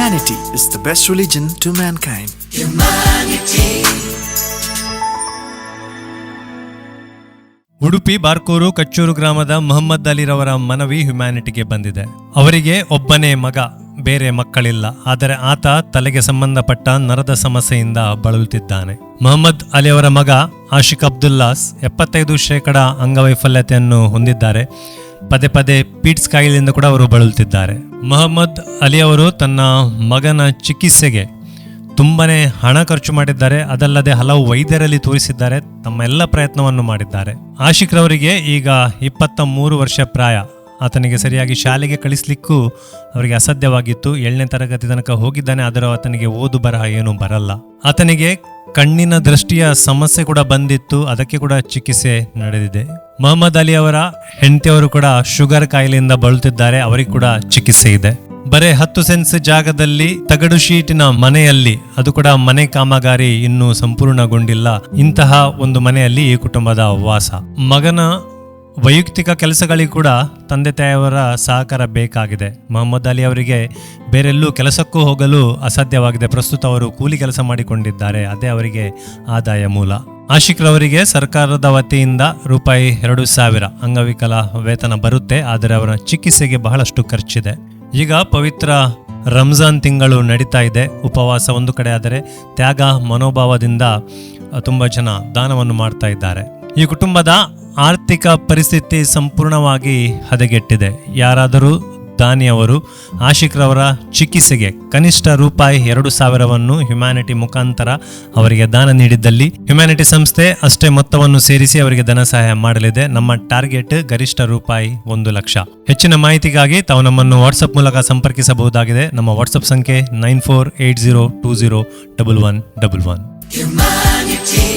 Humanity is the best religion to mankind. Humanity. Udupi Barkur ಕಚ್ಚೂರು ಗ್ರಾಮದ ಮೊಹಮ್ಮದ್ ಅಲಿರವರ ಮನವಿ ಹ್ಯುಮ್ಯಾನಿಟಿಗೆ ಬಂದಿದೆ ಅವರಿಗೆ ಒಬ್ಬನೇ ಮಗ ಬೇರೆ ಮಕ್ಕಳಿಲ್ಲ ಆದರೆ ಆತ ತಲೆಗೆ ಸಂಬಂಧಪಟ್ಟ ನರದ ಸಮಸ್ಯೆಯಿಂದ ಬಳಲುತ್ತಿದ್ದಾನೆ ಮೊಹಮ್ಮದ್ ಅಲಿ ಅವರ ಮಗ ಆಶಿಕ್ ಅಬ್ದುಲ್ಲಾಸ್ ಎಪ್ಪತ್ತೈದು ಶೇಕಡ ಅಂಗವೈಫಲ್ಯತೆಯನ್ನು ಹೊಂದಿದ್ದಾರೆ ಪದೇ ಪದೇ ಪೀಟ್ಸ್ ಕಾಯಿಲೆಯಿಂದ ಕೂಡ ಅವರು ಬಳಲುತ್ತಿದ್ದಾರೆ. ಮೊಹಮ್ಮದ್ ಅಲಿ ಅವರು ತನ್ನ ಮಗನ ಚಿಕಿತ್ಸೆಗೆ ತುಂಬಾ ಹಣ ಖರ್ಚು ಮಾಡಿದ್ದಾರೆ. ಅದಲ್ಲದೆ ಹಲವು ವೈದ್ಯರಲ್ಲಿ ತೋರಿಸಿದ್ದಾರೆ. ತಮ್ಮ ಎಲ್ಲ ಪ್ರಯತ್ನವನ್ನು ಮಾಡಿದ್ದಾರೆ. ಆಶಿಕ್ ರವರಿಗೆ ಈಗ ಇಪ್ಪತ್ತ ಮೂರು ವರ್ಷ ಪ್ರಾಯ. ಆತನಿಗೆ ಸರಿಯಾಗಿ ಶಾಲೆಗೆ ಕಳಿಸ್ಲಿಕ್ಕೂ ಅವರಿಗೆ ಅಸಾಧ್ಯವಾಗಿತ್ತು. ಏಳನೇ ತರಗತಿ ತನಕ ಹೋಗಿದ್ದಾನೆ. ಆದರೂ ಆತನಿಗೆ ಓದು ಬರಹ ಏನೂ ಬರಲ್ಲ. ಆತನಿಗೆ ಕಣ್ಣಿನ ದೃಷ್ಟಿಯ ಸಮಸ್ಯೆ ಕೂಡ ಬಂದಿತ್ತು, ಅದಕ್ಕೆ ಕೂಡ ಚಿಕಿತ್ಸೆ ನಡೆದಿದೆ. ಮೊಹಮ್ಮದ್ ಅಲಿ ಅವರ ಹೆಂಡತಿಯವರು ಕೂಡ ಶುಗರ್ ಕಾಯಿಲೆಯಿಂದ ಬಳಲುತ್ತಿದ್ದಾರೆ, ಅವರಿಗೆ ಕೂಡ ಚಿಕಿತ್ಸೆ ಇದೆ. ಬರೇ ಹತ್ತು ಸೆನ್ಸ್ ಜಾಗದಲ್ಲಿ ತಗಡು ಶೀಟಿನ ಮನೆಯಲ್ಲಿ, ಅದು ಕೂಡ ಮನೆ ಕಾಮಗಾರಿ ಇನ್ನೂ ಸಂಪೂರ್ಣಗೊಂಡಿಲ್ಲ. ಇಂತಹ ಒಂದು ಮನೆಯಲ್ಲಿ ಈ ಕುಟುಂಬದ ವಾಸ. ಮಗನ ವೈಯಕ್ತಿಕ ಕೆಲಸಗಳಿಗೆ ಕೂಡ ತಂದೆ ತಾಯಿಯವರ ಸಹಕಾರ ಬೇಕಾಗಿದೆ. ಮೊಹಮ್ಮದ್ ಅಲಿ ಅವರಿಗೆ ಬೇರೆಲ್ಲೂ ಕೆಲಸಕ್ಕೂ ಹೋಗಲು ಅಸಾಧ್ಯವಾಗಿದೆ. ಪ್ರಸ್ತುತ ಅವರು ಕೂಲಿ ಕೆಲಸ ಮಾಡಿಕೊಂಡಿದ್ದಾರೆ. ಅದೇ ಅವರಿಗೆ ಆದಾಯ ಮೂಲ. ಆಶಿಕ್ ರವರಿಗೆ ಸರ್ಕಾರದ ವತಿಯಿಂದ ರೂಪಾಯಿ ಎರಡು ಸಾವಿರ. ಅಂಗವಿಕಲ ವೇತನ ಬರುತ್ತೆ, ಆದರೆ ಅವರ ಚಿಕಿತ್ಸೆಗೆ ಬಹಳಷ್ಟು ಖರ್ಚಿದೆ. ಈಗ ಪವಿತ್ರ ರಂಜಾನ್ ತಿಂಗಳು ನಡೀತಾ ಇದೆ. ಉಪವಾಸ ಒಂದು ಕಡೆ ಆದರೆ ತ್ಯಾಗ ಮನೋಭಾವದಿಂದ ತುಂಬ ಜನ ದಾನವನ್ನು ಮಾಡ್ತಾ ಇದ್ದಾರೆ. ಈ ಕುಟುಂಬದ ಆರ್ಥಿಕ ಪರಿಸ್ಥಿತಿ ಸಂಪೂರ್ಣವಾಗಿ ಹದಗೆಟ್ಟಿದೆ. ಯಾರಾದರೂ ದಾನಿಯವರು ಆಶಿಕ್ರವರ ಚಿಕಿತ್ಸೆಗೆ ಕನಿಷ್ಠ ರೂಪಾಯಿ ಎರಡು ಸಾವಿರವನ್ನು ಹ್ಯುಮ್ಯಾನಿಟಿ ಮುಖಾಂತರ ಅವರಿಗೆ ದಾನ ನೀಡಿದ್ದಲ್ಲಿ ಹ್ಯುಮ್ಯಾನಿಟಿ ಸಂಸ್ಥೆ ಅಷ್ಟೇ ಮೊತ್ತವನ್ನು ಸೇರಿಸಿ ಅವರಿಗೆ ಧನ ಸಹಾಯ ಮಾಡಲಿದೆ. ನಮ್ಮ ಟಾರ್ಗೆಟ್ ಗರಿಷ್ಠ ರೂಪಾಯಿ ಒಂದು ಲಕ್ಷ. ಹೆಚ್ಚಿನ ಮಾಹಿತಿಗಾಗಿ ತಾವು ನಮ್ಮನ್ನು ವಾಟ್ಸಪ್ ಮೂಲಕ ಸಂಪರ್ಕಿಸಬಹುದಾಗಿದೆ. ನಮ್ಮ ವಾಟ್ಸಪ್ ಸಂಖ್ಯೆ nine four eight zero two zero double one double one.